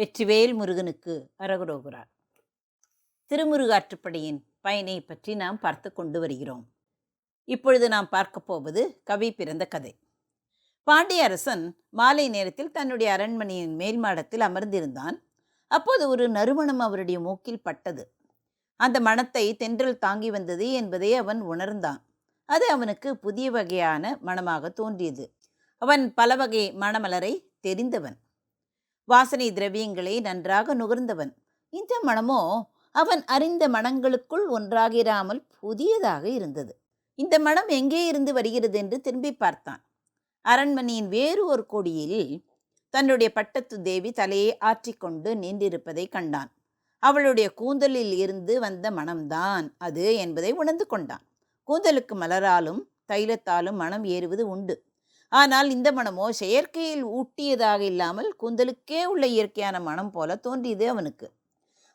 வெற்றிவேல் முருகனுக்கு அரகுரோகுரா திருமுருகாற்றுப்படையின் பயனை பற்றி நாம் பார்த்து கொண்டு வருகிறோம். இப்பொழுது நாம் பார்க்க போவது கவி பிறந்த கதை. பாண்டிய அரசன் மாலை நேரத்தில் தன்னுடைய அரண்மனையின் மேல் மாடத்தில் அமர்ந்திருந்தான். அப்போது ஒரு நறுமணம் அவருடைய மூக்கில் பட்டது. அந்த மணத்தை தென்றல் தாங்கி வந்தது என்பதை அவன் உணர்ந்தான். அது அவனுக்கு புதிய வகையான மணமாக தோன்றியது. அவன் பல வகை மணமலரை தெரிந்தவன். வாசனை திரவியங்களை நன்றாக நுகர்ந்தவன். இந்த மணமோ அவன் அறிந்த மனங்களுக்குள் ஒன்றாகிராமல் புதியதாக இருந்தது. இந்த மனம் எங்கே இருந்து வருகிறது என்று திரும்பி பார்த்தான். அரண்மனையின் வேறு ஒரு கொடியில் தன்னுடைய பட்டத்து தேவி தலையை ஆற்றிக்கொண்டு நின்றிருப்பதை கண்டான். அவளுடைய கூந்தலில் இருந்து வந்த மனம்தான் அது என்பதை உணர்ந்து கொண்டான். கூந்தலுக்கு மலராலும் தைலத்தாலும் மனம் ஏறுவது உண்டு. ஆனால் இந்த மனமோ செயற்கையில் ஊட்டியதாக இல்லாமல் கூந்தலுக்கே உள்ள இயற்கையான மனம் போல தோன்றியது அவனுக்கு.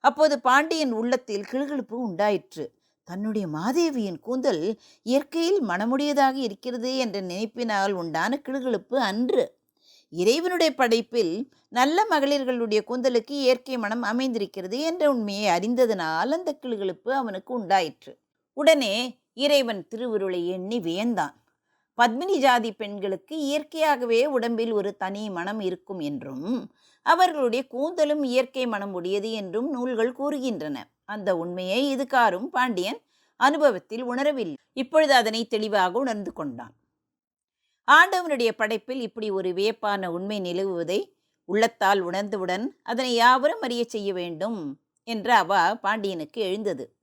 அப்போது பாண்டியன் உள்ளத்தில் கிளுகிழுப்பு உண்டாயிற்று. தன்னுடைய மாதேவியின் கூந்தல் இயற்கையில் மனமுடையதாக இருக்கிறது என்ற நினைப்பினால் உண்டான கிளுகிழுப்பு அன்று. இறைவனுடைய படைப்பில் நல்ல மகளிர்களுடைய கூந்தலுக்கு இயற்கை மனம் அமைந்திருக்கிறது என்ற உண்மையை அறிந்ததனால் அந்த கிளுகிழுப்பு அவனுக்கு உண்டாயிற்று. உடனே இறைவன் திருவுருளை எண்ணி வியந்தான். பத்மினி ஜாதி பெண்களுக்கு இயற்கையாகவே உடம்பில் ஒரு தனி மனம் இருக்கும் என்றும் அவர்களுடைய கூந்தலும் இயற்கை மனம் உடையது என்றும் நூல்கள் கூறுகின்றன. அந்த உண்மையை இதுகாரும் பாண்டியன் அனுபவத்தில் உணரவில்லை. இப்பொழுது அதனை தெளிவாக உணர்ந்து கொண்டான். ஆண்டவனுடைய படைப்பில் இப்படி ஒரு வியப்பான உண்மை நிலவுவதை உள்ளத்தால் உணர்ந்தவுடன் அதனை யாவரும் அறிய செய்ய வேண்டும் என்ற அவா பாண்டியனுக்கு எழுந்தது.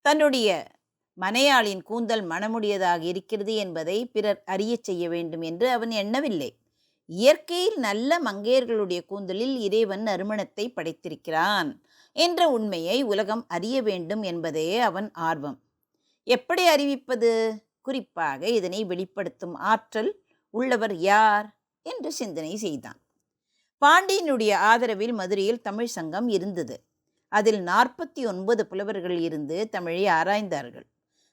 தன்னுடைய மனையாளின் கூந்தல் மனமுடியதாக இருக்கிறது என்பதை பிறர் அறியச் செய்ய வேண்டும் என்று அவன் எண்ணவில்லை. இயற்கையில் நல்ல மங்கையர்களுடைய கூந்தலில் இறைவன் நறுமணத்தை படைத்திருக்கிறான் என்ற உண்மையை உலகம் அறிய வேண்டும் என்பதே அவன் ஆர்வம். எப்படி அறிவிப்பது? குறிப்பாக இதனை வெளிப்படுத்தும் ஆற்றல் உள்ளவர் யார்? என்று சிந்தனை செய்தான். பாண்டியனுடைய ஆதரவில் மதுரையில் தமிழ் சங்கம் இருந்தது. அதில் நாற்பத்தி ஒன்பது புலவர்கள் இருந்து தமிழை ஆராய்ந்தார்கள்.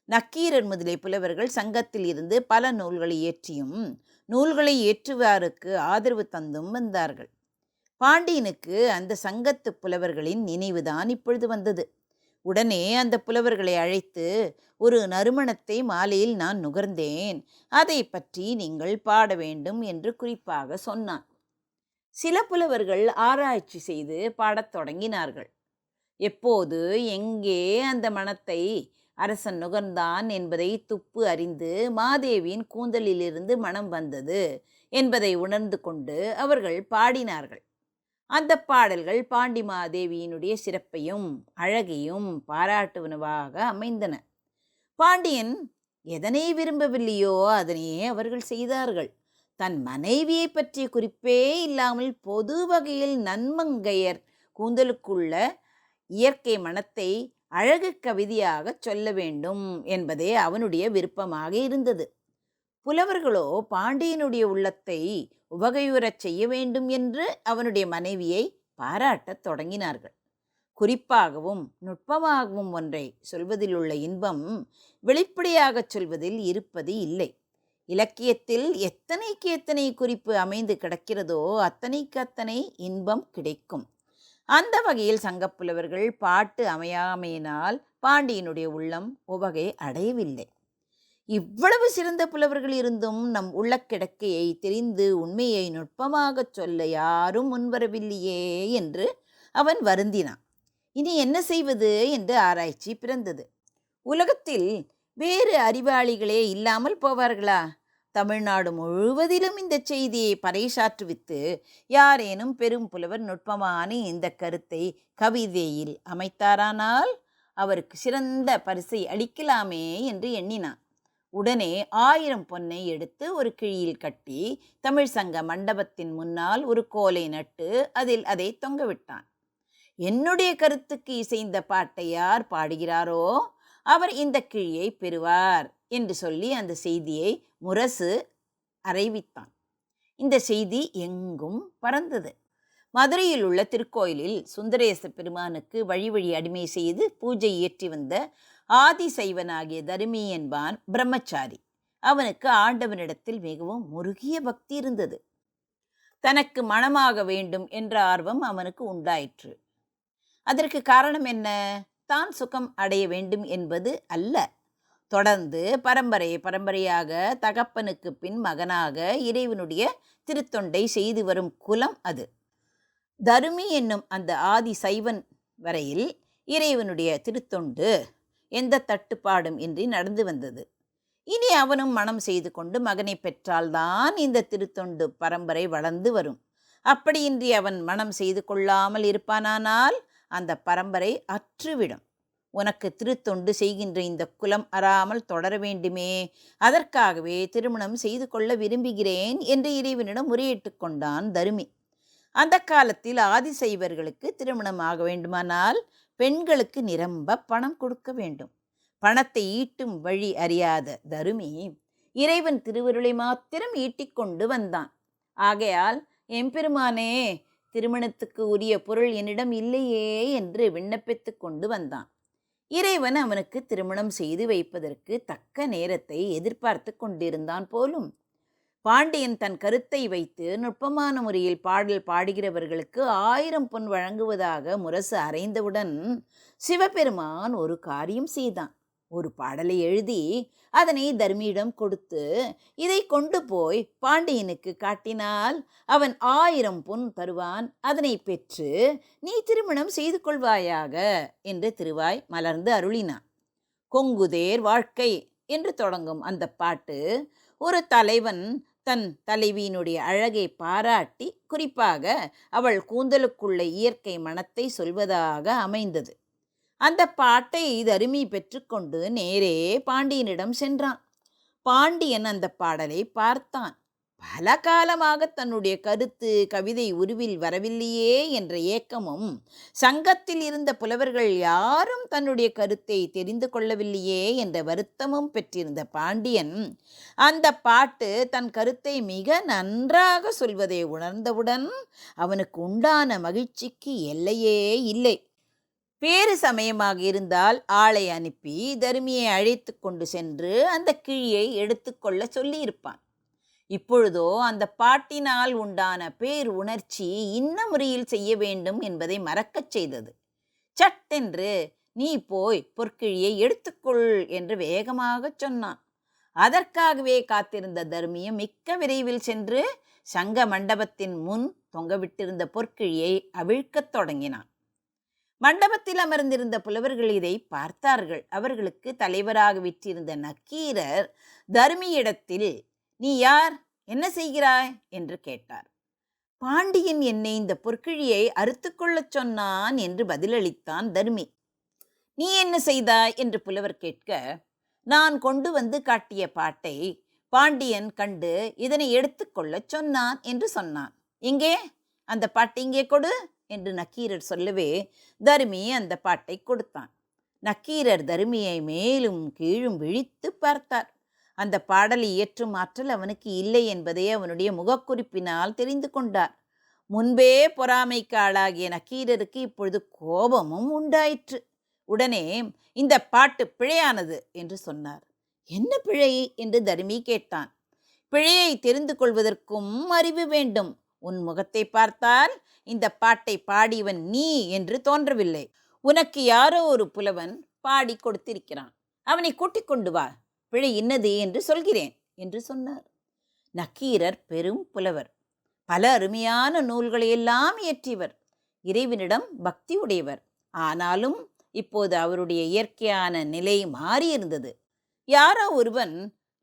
நக்கீரர் என்பதிலே புலவர்கள் சங்கத்தில் இருந்து பல நூல்களை இயற்றியும் நூல்களை ஏற்றுவாருக்கு ஆதரவு தந்தும் வந்தார்கள். பாண்டியனுக்கு அந்த சங்கத்து புலவர்களின் நினைவுதான் இப்பொழுது வந்தது. உடனே அந்த புலவர்களை அழைத்து ஒரு நறுமணத்தை மாலையில் நான் நுகர்ந்தேன் அதை பற்றி நீங்கள் பாட வேண்டும் என்று குறிப்பாக சொன்னான். சில புலவர்கள் ஆராய்ச்சி செய்து பாடத் தொடங்கினார்கள். எப்போது எங்கே அந்த மனத்தை அரசன் நுகர்ந்தான் என்பதை துப்பு அறிந்து மாதேவியின் கூந்தலிலிருந்து மனம் வந்தது என்பதை உணர்ந்து கொண்டு அவர்கள் பாடினார்கள். அந்த பாடல்கள் பாண்டி மாதேவியினுடைய சிறப்பையும் அழகையும் பாராட்டுவனவாக அமைந்தன. பாண்டியன் எதனை விரும்பவில்லையோ அதனையே அவர்கள் செய்தார்கள். தன் மனைவியை பற்றிய குறிப்பே இல்லாமல் பொது வகையில் நன்மங்கையர் கூந்தலுக்குள்ள இயற்கை மனத்தை அழகு கவிதையாக சொல்ல வேண்டும் என்பதே அவனுடைய விருப்பமாக இருந்தது. புலவர்களோ பாண்டியனுடைய உள்ளத்தை உபகையுறச் செய்ய வேண்டும் என்று அவனுடைய மனைவியை பாராட்டத் தொடங்கினார்கள். குறிப்பாகவும் நுட்பமாகவும் ஒன்றை சொல்வதில் உள்ள இன்பம் வெளிப்படையாகச் சொல்வதில் இருப்பது இல்லை. இலக்கியத்தில் எத்தனைக்கு எத்தனை குறிப்பு அமைந்து கிடக்கிறதோ அத்தனைக்கு அத்தனை இன்பம் கிடைக்கும். அந்த வகையில் சங்கப்புலவர்கள் பாட்டு அமையாமையினால் பாண்டியனுடைய உள்ளம் உவகை அடையவில்லை. இவ்வளவு சிறந்த புலவர்கள் இருந்தும் நம் உள்ள கிடக்கையை தெரிந்து உண்மையை நுட்பமாகச் சொல்ல யாரும் முன்வரவில்லையே என்று அவன் வருந்தினான். இனி என்ன செய்வது என்று ஆராய்ச்சி பிறந்தது. உலகத்தில் வேறு அறிவாளிகளே இல்லாமல் போவார்களா? தமிழ்நாடு முழுவதிலும் இந்த செய்தியை பறைசாற்றுவித்து யாரேனும் பெரும் புலவர் நுட்பமான இந்த கருத்தை கவிதையில் அமைத்தாரானால் அவருக்கு சிறந்த பரிசை அளிக்கலாமே என்று எண்ணினான். உடனே ஆயிரம் பொன்னை எடுத்து ஒரு கிழியில் கட்டி தமிழ் சங்க மண்டபத்தின் முன்னால் ஒரு கோலை நட்டு அதில் அதை தொங்கவிட்டான். என்னுடைய கருத்துக்கு இசைந்த பாட்டை யார் பாடுகிறாரோ அவர் இந்த கிழியை பெறுவார். என்று சொல்லி அந்த செய்தியை முரசு அறிவித்தான். இந்த செய்தி எங்கும் பறந்தது. மதுரையில் உள்ள திருக்கோயிலில் சுந்தரேச பெருமானுக்கு வழி வழி அடிமை செய்து பூஜை இயற்றி வந்த ஆதிசைவனாகிய தருமி என்பான் பிரம்மச்சாரி. அவனுக்கு ஆண்டவனிடத்தில் மிகவும் முருகிய பக்தி இருந்தது. தனக்கு மணமாக வேண்டும் என்ற ஆர்வம் அவனுக்கு உண்டாயிற்று. அதற்கு காரணம் என்ன? தான் சுகம் அடைய வேண்டும் என்பது அல்ல. தொடர்ந்து பரம்பரை பரம்பரையாக தகப்பனுக்கு பின் மகனாக இறைவனுடைய திருத்தொண்டை செய்து வரும் குலம் அது. தருமி என்னும் அந்த ஆதி சைவன் வரையில் இறைவனுடைய திருத்தொண்டு எந்த தட்டுப்பாடும் இன்றி நடந்து வந்தது. இனி அவனும் மனம் செய்து கொண்டு மகனை பெற்றால்தான் இந்த திருத்தொண்டு பரம்பரை வளர்ந்து வரும். அப்படியின்றி அவன் மனம் செய்து கொள்ளாமல் இருப்பானானால் அந்த பரம்பரை அற்றுவிடும். உனக்கு திருத்தொண்டு செய்கின்ற இந்த குலம் அறாமல் தொடர வேண்டுமே. அதற்காகவே திருமணம் செய்து கொள்ள விரும்புகிறேன் என்று இறைவனிடம் முறையிட்டு கொண்டான் தருமி. அந்த காலத்தில் ஆதிசைவர்களுக்கு திருமணம் ஆக வேண்டுமானால் பெண்களுக்கு நிரம்ப பணம் கொடுக்க வேண்டும். பணத்தை ஈட்டும் வழி அறியாத தருமி இறைவன் திருவருளை மாத்திரம் ஈட்டிக்கொண்டு வந்தான். ஆகையால் எம்பெருமானே திருமணத்துக்கு உரிய பொருள் என்னிடம் இல்லையே என்று விண்ணப்பித்து கொண்டு வந்தான். இறைவன் அவனுக்கு திருமணம் செய்து வைப்பதற்கு தக்க நேரத்தை எதிர்பார்த்து கொண்டிருந்தான் போலும். பாண்டியன் தன் கருத்தை வைத்து நுட்பமான முறையில் பாடல் பாடுகிறவர்களுக்கு ஆயிரம் பொன் வழங்குவதாக முரசு அறைந்தவுடன் சிவபெருமான் ஒரு காரியம் செய்தான். ஒரு பாடலை எழுதி அதனை தர்மியிடம் கொடுத்து இதை கொண்டு போய் பாண்டியனுக்கு காட்டினால் அவன் ஆயிரம் பொன் தருவான். அதனை பெற்று நீ திருமணம் செய்து கொள்வாயாக என்று திருவாய் மலர்ந்து அருளினான். கொங்குதேர் வாழ்க்கை என்று தொடங்கும் அந்த பாட்டு ஒரு தலைவன் தன் தலைவியினுடைய அழகை பாராட்டி குறிப்பாக அவள் கூந்தலுக்குள்ள இயற்கை மனத்தை சொல்வதாக அமைந்தது. அந்த பாட்டை தருமி பெற்றுக்கொண்டு நேரே பாண்டியனிடம் சென்றான். பாண்டியன் அந்த பாடலை பார்த்தான். பல காலமாக தன்னுடைய கருத்து கவிதை உருவில் வரவில்லையே என்ற ஏக்கமும் சங்கத்தில் இருந்த புலவர்கள் யாரும் தன்னுடைய கருத்தை தெரிந்து கொள்ளவில்லையே என்ற வருத்தமும் பெற்றிருந்த பாண்டியன் அந்த பாட்டு தன் கருத்தை மிக நன்றாக சொல்வதை உணர்ந்தவுடன் அவனுக்கு உண்டான மகிழ்ச்சிக்கு எல்லையே இல்லை. பேறு சமயமாக இருந்தால் ஆளை அனுப்பி தருமியை அழைத்து கொண்டு சென்று அந்த கிழியை எடுத்துக்கொள்ள சொல்லியிருப்பான். இப்பொழுதோ அந்த பாட்டினால் உண்டான பேர் உணர்ச்சி இன்ன முறையில் செய்ய வேண்டும் என்பதை மறக்கச் செய்தது. சட்டென்று நீ போய் பொற்கிழியை எடுத்துக்கொள் என்று வேகமாகச் சொன்னான். அதற்காகவே காத்திருந்த தர்மியம் மிக்க விரைவில் சென்று சங்க மண்டபத்தின் முன் தொங்கவிட்டிருந்த பொற்கிழியை அவிழ்க்கத் தொடங்கினான். மண்டபத்தில் அமர்ந்திருந்த புலவர்கள் இதை பார்த்தார்கள். அவர்களுக்கு தலைவராக விற்றிருந்த நக்கீரர் தர்மியிடத்தில் நீ யார்? என்ன செய்கிறாய்? என்று கேட்டார். பாண்டியன் என்னை இந்த பொற்கிழியை அறுத்துக்கொள்ளச் சொன்னான் என்று பதிலளித்தான் தர்மி. நீ என்ன செய்தாய்? என்று புலவர் கேட்க நான் கொண்டு வந்து காட்டிய பாட்டை பாண்டியன் கண்டு இதனை எடுத்துக்கொள்ளச் சொன்னான் என்று சொன்னான். இங்கே அந்த பாட்டு இங்கே கொடு. என்று நக்கீரர் சொல்லவே தருமி அந்த பாட்டை கொடுத்தான். நக்கீரர் தருமியை மேலும் கீழும் விழித்து பார்த்தார். அந்த பாடலை இயற்றும் ஆற்றல் அவனுக்கு இல்லை என்பதை அவனுடைய முகக்குறிப்பினால் தெரிந்து கொண்டார். முன்பே பொறாமைக்கு ஆளாகிய நக்கீரருக்கு இப்பொழுது கோபமும் உண்டாயிற்று. உடனே இந்த பாட்டு பிழையானது என்று சொன்னார். என்ன பிழை? என்று தருமி கேட்டான். பிழையை தெரிந்து கொள்வதற்கும் அறிவு வேண்டும். உன் முகத்தை பார்த்தால் இந்த பாட்டை பாடியவன் நீ என்று தோன்றவில்லை. உனக்கு யாரோ ஒரு புலவன் பாடி கொடுத்திருக்கிறான். அவனை கூட்டிக் கொண்டு வா. பிழை இன்னது என்று சொல்கிறேன் என்று சொன்னார். நக்கீரர் பெரும் புலவர். பல அருமையான நூல்களை எல்லாம் இயற்றியவர். இறைவனிடம் பக்தி உடையவர். ஆனாலும் இப்போது அவருடைய இயற்கையான நிலை மாறியிருந்தது. யாரோ ஒருவன்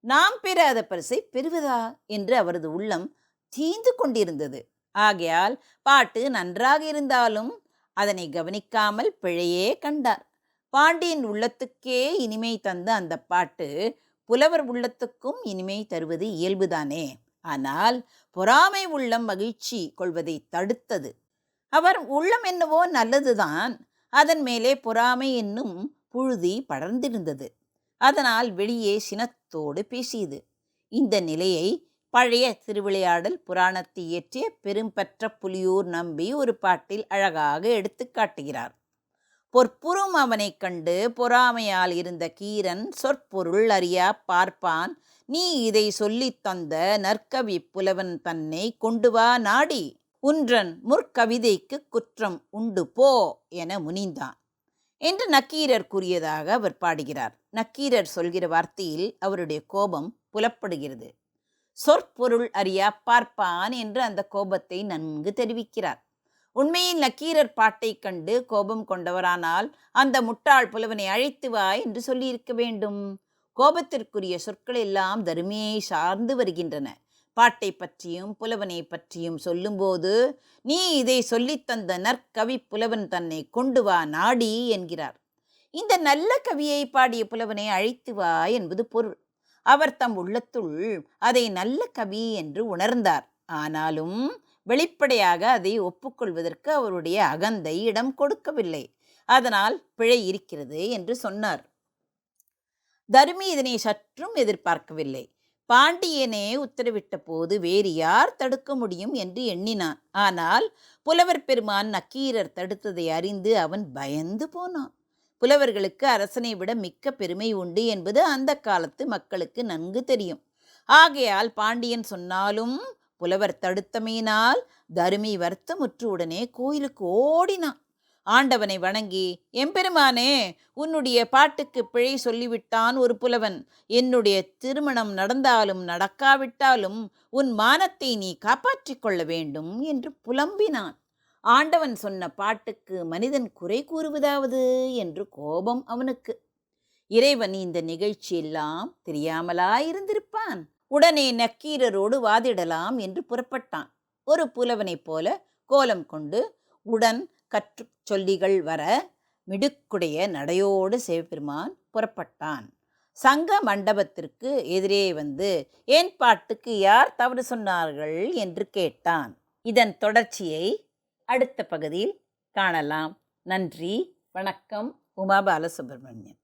நாம் பெறாத பரிசை பெறுவதா? என்று அவரது உள்ளம் தீந்து கொண்டிருந்தது. ஆகையால் பாட்டு நன்றாக இருந்தாலும் அதனை கவனிக்காமல் பிழையே கண்டார். பாண்டியன் உள்ளத்துக்கே இனிமை தந்த அந்த பாட்டு புலவர் உள்ளத்துக்கும் இனிமை தருவது இயல்புதானே. ஆனால் பொறாமை உள்ளம் மகிழ்ச்சி கொள்வதை தடுத்தது. அவர் உள்ளம் என்னவோ நல்லதுதான். அதன் மேலே பொறாமை என்னும் புழுதி படர்ந்திருந்தது. அதனால் வெளியே சினத்தோடு பேசியது. இந்த நிலையை பழைய திருவிளையாடல் புராணத்தை இயற்றிய பெரும்பற்ற புலியூர் நம்பி ஒரு பாட்டில் அழகாக எடுத்து காட்டுகிறார். பொற்புறும் அவனைக் கண்டு பொறாமையால் இருந்த கீரன் சொற்பொருள் அறியா பார்ப்பான். நீ இதை சொல்லித் தந்த நற்கவி புலவன் தன்னை கொண்டு வா நாடி. உன்றன் முற்கவிதைக்கு குற்றம் உண்டு போ என முனிந்தான். என்று நக்கீரர் கூறியதாக அவர் பாடுகிறார். நக்கீரர் சொல்கிற வார்த்தையில் அவருடைய கோபம் புலப்படுகிறது. சொற்பொருள் அறியா பார்ப்பான் என்று அந்த கோபத்தை நன்கு தெரிவிக்கிறார். உண்மையில் நக்கீரர் பாட்டைக் கண்டு கோபம் கொண்டவரானால் அந்த முட்டாள் புலவனை அழைத்து வா என்று சொல்லியிருக்க வேண்டும். கோபத்திற்குரிய சொற்கள் எல்லாம் தருமையை சார்ந்து வருகின்றன. பாட்டை பற்றியும் புலவனை பற்றியும் சொல்லும்போது நீ இதை சொல்லித் தந்த நற்கவி புலவன் தன்னை கொண்டு வா நாடி என்கிறார். இந்த நல்ல கவியை பாடிய புலவனை அழைத்து வா என்பது பொருள். அவர் தம் உள்ளத்துள் அதை நல்ல கவி என்று உணர்ந்தார். ஆனாலும் வெளிப்படையாக அதை ஒப்புக்கொள்வதற்கு அவருடைய அகந்தை இடம் கொடுக்கவில்லை. அதனால் பிழை இருக்கிறது என்று சொன்னார். தருமி இதனை சற்றும் எதிர்பார்க்கவில்லை. பாண்டியனே உத்தரவிட்ட போது வேறு யார் தடுக்க முடியும் என்று எண்ணினான். ஆனால் புலவர் பெருமான் நக்கீரர் தடுத்ததை அறிந்து அவன் பயந்து போனான். புலவர்களுக்கு அரசனை விட மிக்க பெருமை உண்டு என்பது அந்த காலத்து மக்களுக்கு நன்கு தெரியும். ஆகையால் பாண்டியன் சொன்னாலும் புலவர் தடுத்தமையினால் தருமி வருத்தமுற்று உடனே கோயிலுக்கு ஓடினான். ஆண்டவனை வணங்கி எம்பெருமானே உன்னுடைய பாட்டுக்கு பிழை சொல்லிவிட்டான் ஒரு புலவன். என்னுடைய திருமணம் நடந்தாலும் நடக்காவிட்டாலும் உன் மானத்தை நீ காப்பாற்றிக் கொள்ள வேண்டும் என்று புலம்பினான். ஆண்டவன் சொன்ன பாட்டுக்கு மனிதன் குறை கூறுவதாவது என்று கோபம் அவனுக்கு. இறைவன் இந்த நிகழ்ச்சியெல்லாம் தெரியாமலாயிருந்திருப்பான் உடனே நக்கீரரோடு வாதிடலாம் என்று புறப்பட்டான். ஒரு புலவனைப் போல கோலம் கொண்டு உடன் கற்று சொல்லிகள் வர மிடுக்குடைய நடையோடு சிவபெருமான் புறப்பட்டான். சங்க மண்டபத்திற்கு எதிரே வந்து ஏன் பாட்டுக்கு யார் தவறு சொன்னார்கள்? என்று கேட்டான். இதன் தொடர்ச்சியை அடுத்த பகுதியில் காணலாம். நன்றி. வணக்கம். உமா பாலசுப்ரமணியன்.